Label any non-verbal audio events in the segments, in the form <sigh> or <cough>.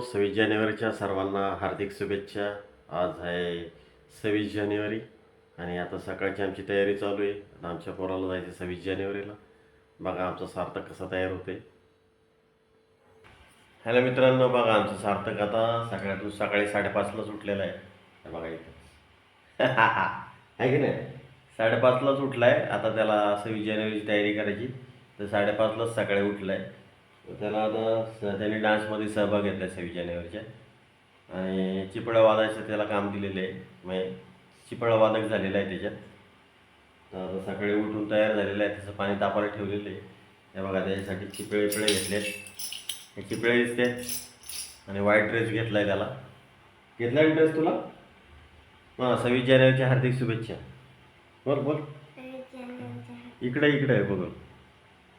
सव्वीस जानेवारीच्या सर्वांना हार्दिक शुभेच्छा. आज आहे सव्वीस जानेवारी आणि आता सकाळची आमची तयारी चालू आहे. आता आमच्या पोराला जायचं सव्वीस जानेवारीला. बघा आमचं सार्थक कसा तयार होते हॅलो मित्रांनो बघा आमचं सार्थक आता सकाळातून सकाळी साडेपाचलाच उठलेला आहे. बघा इथं. <laughs> आहे की नाही? साडेपाचलाच उठला आहे आता त्याला सव्वीस जानेवारीची तयारी करायची. तर साडेपाचलाच सकाळी उठला आहे त्याला आता स- त्याने डान्समध्ये सहभाग घेतला आहे सव्वीस जानेवारीच्या. आणि चिपळा वादकाचं त्याला काम दिलेलं आहे. म्हणजे चिपळा वादक झालेलं आहे त्याच्यात. तर आता सकाळी उठून तयार झालेलं आहे. त्याचं पाणी तापायला ठेवलेलं आहे. हे बघा त्याच्यासाठी चिपळे पिळे घेतलेत. हे चिपळे दिसते आणि व्हाईट ड्रेस घेतला आहे त्याला. घेतला ड्रेस तुला? हां सव्वीस जानेवारीच्या हार्दिक शुभेच्छा. बोल बोल. इकडे इकडे आहे बघून.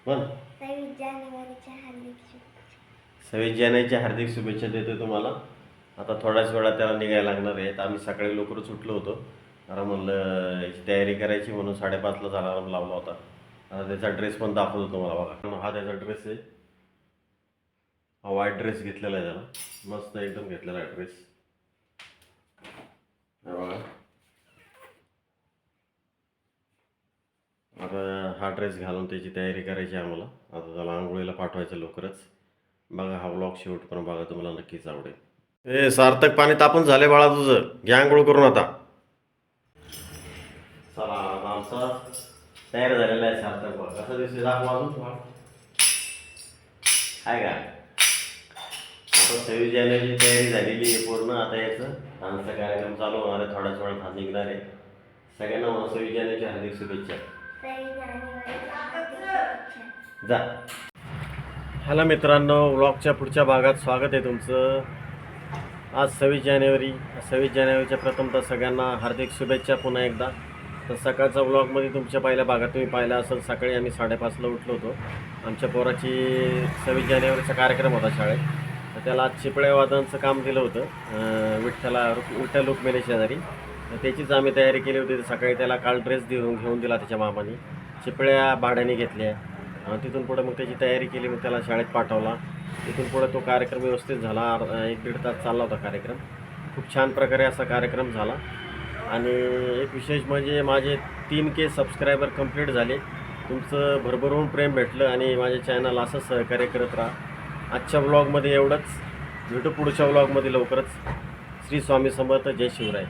बोल सव्वीस जानेवारीच्या हार्दिक शुभेच्छा सव्वीस जानेवारीच्या हार्दिक शुभेच्छा देतो तुम्हाला. आता थोड्याच वेळा त्याला निघायला लागणार आहे. तर आम्ही सकाळी लवकरच उठलो होतो. कारण म्हणलं याची तयारी करायची म्हणून साडेपाचला अलार्म लावला होता. आता त्याचा ड्रेस पण दाखवतो तुम्हाला बघा. हा त्याचा ड्रेस आहे. हा व्हाईट ड्रेस घेतलेला आहे त्याला. मस्त एकदम घेतलेला आहे ड्रेस बघा. आता हा ड्रेस घालून त्याची तयारी करायची आहे आम्हाला. आता त्याला आंघोळीला पाठवायचं लवकरच. बघा हा ब्लॉग शेवटपर्यंत बघा तुम्हाला नक्कीच आवडेल. ए सार्थक पाणी तापून झाले बाळा तुझं. घ्या आंघोळ करून आता. चला आता आमचा तयार झालेला आहे सार्थक बघा कसं दिसते दाखवा अजून तुम्हाला. आहे का? आता सव्वीस जानेवारीची तयारी झालेली आहे पूर्ण. आता याचं डान्सचा कार्यक्रम चालू होणार आहे. थोड्याच वेळात हा निघणार आहे. सगळ्यांना मला सव्वीस जानेवारीच्या हार्दिक शुभेच्छा. जा. हॅलो मित्रांनो व्लॉगच्या पुढच्या भागात स्वागत आहे तुमचं. आज सव्वीस जानेवारी सव्वीस जानेवारीच्या प्रथमतः सगळ्यांना हार्दिक शुभेच्छा पुन्हा एकदा. तर सकाळचा व्लॉगमध्ये तुमच्या पहिल्या भागात तुम्ही पाहिला असेल सकाळी आम्ही साडेपाचला उठलो होतो. आमच्या पोराची सव्वीस जानेवारीचा कार्यक्रम होता शाळेत. तर त्याला आज चिपळ्या वादनाचं काम दिलं होतं विठ्ठला रुक विठ्ठल रुक्मिणी शेजारी. तर त्याचीच आम्ही तयारी केली होती तर सकाळी त्याला काल ड्रेस देऊन घेऊन दिला त्याच्या मामाने. चिपळ्या भाड्याने घेतल्या. तिथून पुढे मग त्याची तयारी केली मग त्याला शाळेत पाठवला. तिथून पुढे तो कार्यक्रम व्यवस्थित झाला. एक दीड तास चालला होता कार्यक्रम. खूप छान प्रकारे असा कार्यक्रम झाला. आणि एक विशेष म्हणजे माझे तीन के सबस्क्रायबर कंप्लीट झाले. तुमचं भरभरून प्रेम भेटलं आणि माझ्या चॅनल असं सहकार्य करत राहा. आजच्या ब्लॉगमध्ये एवढंच. भेटू पुढच्या ब्लॉगमध्ये लवकरच. श्री स्वामी समर्थ. जय शिवराय.